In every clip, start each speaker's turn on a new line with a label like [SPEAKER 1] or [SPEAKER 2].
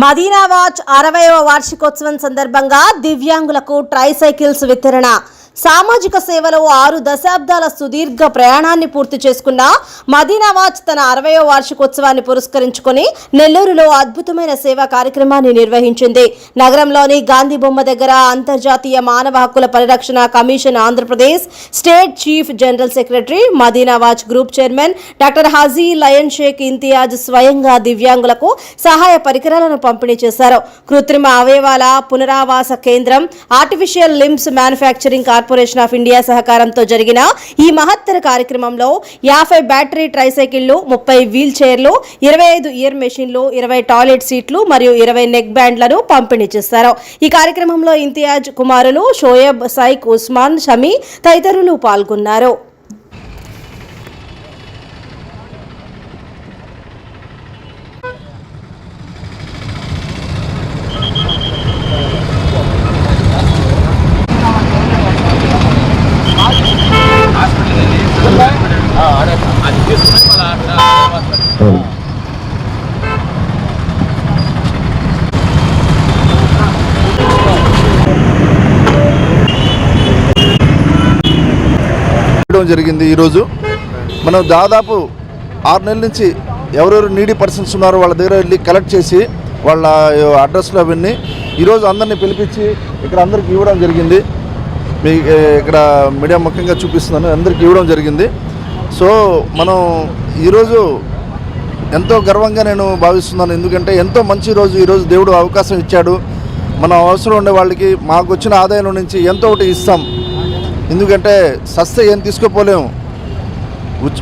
[SPEAKER 1] Madina watch అరవైవ వార్షికోత్సవం సందర్భంగా దివ్యాంగులకు ట్రైసైకిల్స్ వితరణ. సామాజిక సేవలో ఆరు దశాబ్దాల సుదీర్ఘ ప్రయాణాన్ని పూర్తి చేసుకున్న మదీనావాజ్ తన అరవయో వార్షికోత్సవాన్ని పురస్కరించుకొని నెల్లూరులో అద్భుతమైన సేవా కార్యక్రమాన్ని నిర్వహించింది. నగరంలోని గాంధీ బొమ్మ దగ్గర అంతర్జాతీయ మానవ హక్కుల పరిరక్షణ commission Andhra Pradesh state chief general secretary Madinawaz group chairman doctor Haji lion Sheikh Imtiaz స్వయంగా దివ్యాంగులకు సహాయ పరికరాలను పంపిణీ చేశారు. కృత్రిమ అవయవాల పునరావాస కేంద్రం artificial limbs manufacturing corporation corporation of India సహకారంతో జరిగిన ఈ మహత్తర కార్యక్రమంలో యాభై బ్యాటరీ ట్రైసైకిళ్ళు ముప్పై వీల్ చైర్లు ఇరవై ఐదు ఇయర్ మెషిన్లు ఇరవై టాయిలెట్ సీట్లు మరియు ఇరవై నెక్ బ్యాండ్లను పంపిణీ చేస్తారు ఈ కార్యక్రమంలో ఇంతియాజ్ కుమారులు షోయబ్ సైక్ ఉస్మాన్ షమీ తదితరులు పాల్గొన్నారు.
[SPEAKER 2] అది తీసుకుని మళ్ళీ
[SPEAKER 3] చేయడం జరిగింది ఈరోజు. మనం దాదాపు ఆరు నెలల నుంచి ఎవరెవరు నీడీ పర్సన్స్ ఉన్నారో వాళ్ళ దగ్గర వెళ్ళి కలెక్ట్ చేసి వాళ్ళ అడ్రస్లో అవన్నీ ఈరోజు అందరినీ పిలిపించి ఇక్కడ అందరికి ఇవ్వడం జరిగింది. మీ ఇక్కడ మీడియా ముఖ్యంగా చూపిస్తున్నాను. అందరికి ఇవ్వడం జరిగింది. సో మనం ఈరోజు ఎంతో గర్వంగా నేను భావిస్తున్నాను. ఎందుకంటే ఎంతో మంచి రోజు ఈరోజు దేవుడు అవకాశం ఇచ్చాడు. మనం అవసరం ఉండే వాళ్ళకి మాకు వచ్చిన ఆదాయం నుంచి ఎంతో ఒకటి ఇస్తాం. ఎందుకంటే సస్తే ఏం తీసుకోపోలేము.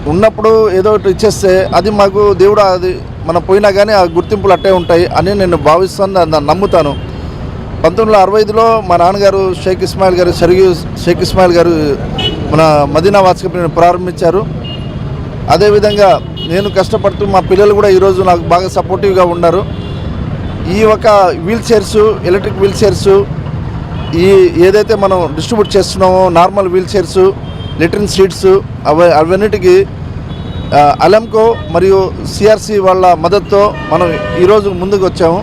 [SPEAKER 3] ఉన్నప్పుడు ఏదో ఒకటి ఇచ్చేస్తే అది మాకు దేవుడు అది మనం పోయినా కానీ ఆ గుర్తింపులు అట్టే ఉంటాయి అని నేను భావిస్తాను దాన్ని నమ్ముతాను. పంతొమ్మిది వందల అరవై ఐదులో మా నాన్నగారు షేక్ ఇస్మాయిల్ గారు సరిగి షేక్ ఇస్మాయిల్ గారు మన మదీనా వాచ్ ప్రారంభించారు. అదేవిధంగా నేను కష్టపడుతూ మా పిల్లలు కూడా ఈరోజు నాకు బాగా సపోర్టివ్గా ఉన్నారు. ఈ ఒక wheel chairs electric wheel chairs ఈ ఏదైతే మనం డిస్ట్రిబ్యూట్ చేస్తున్నామో నార్మల్ వీల్ చైర్స్ లిటరిన్ సీట్స్ అవ అవన్నిటికీ అలంకో మరియు సిఆర్సి వాళ్ళ మద్దతుతో మనం ఈరోజు ముందుకు వచ్చాము.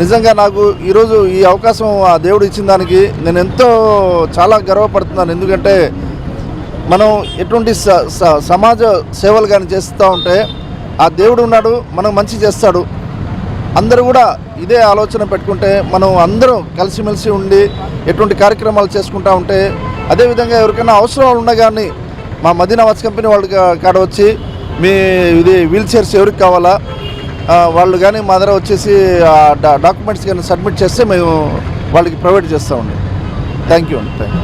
[SPEAKER 3] నిజంగా నాకు ఈరోజు ఈ అవకాశం ఆ దేవుడు ఇచ్చిన దానికి నేను ఎంతో చాలా గర్వపడుతున్నాను. ఎందుకంటే మనం ఎటువంటి స- స- సమాజ సేవలు కానీ చేస్తూ ఉంటే ఆ దేవుడు ఉన్నాడు మనం మంచి చేస్తాడు. అందరూ కూడా ఇదే ఆలోచన పెట్టుకుంటే మనం అందరం కలిసిమెలిసి ఉండి ఎటువంటి కార్యక్రమాలు చేసుకుంటా ఉంటే అదేవిధంగా ఎవరికైనా అవసరాలు ఉన్నా కానీ మా మదీనా వాచ్ కంపెనీ వాళ్ళ కాడ వచ్చి మీ ఇది వీల్ చైర్స్ ఎవరికి కావాలా వాళ్ళు కానీ మా దగ్గర వచ్చేసి డా- డాక్యుమెంట్స్ కానీ సబ్మిట్ చేస్తే మేము వాళ్ళకి ప్రొవైడ్ చేస్తామండి థ్యాంక్ యూ అండి థ్యాంక్ యూ